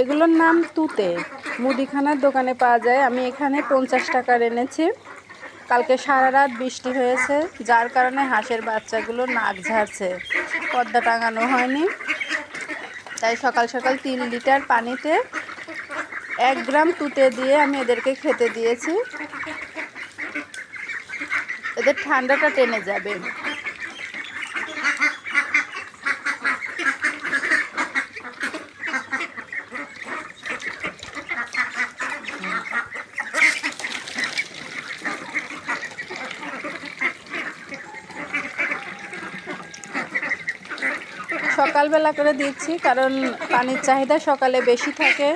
এগুলোর নাম তুতে। মুদিখানার দোকানে পাওয়া যায়। আমি এখানে পঞ্চাশ টাকার এনেছি। কালকে সারা রাত বৃষ্টি হয়েছে, যার কারণে হাঁসের বাচ্চাগুলো নাক ঝাড়ছে। পর্দা টাঙানো হয়নি। তাই সকাল সকাল তিন লিটার পানিতে এক গ্রাম তুতে দিয়ে আমি এদেরকে খেতে দিয়েছি। এদের ঠান্ডাটা টেনে যাবে। সকালবেলা করে দিচ্ছি কারণ পানির চাহিদা সকালে বেশি থাকে।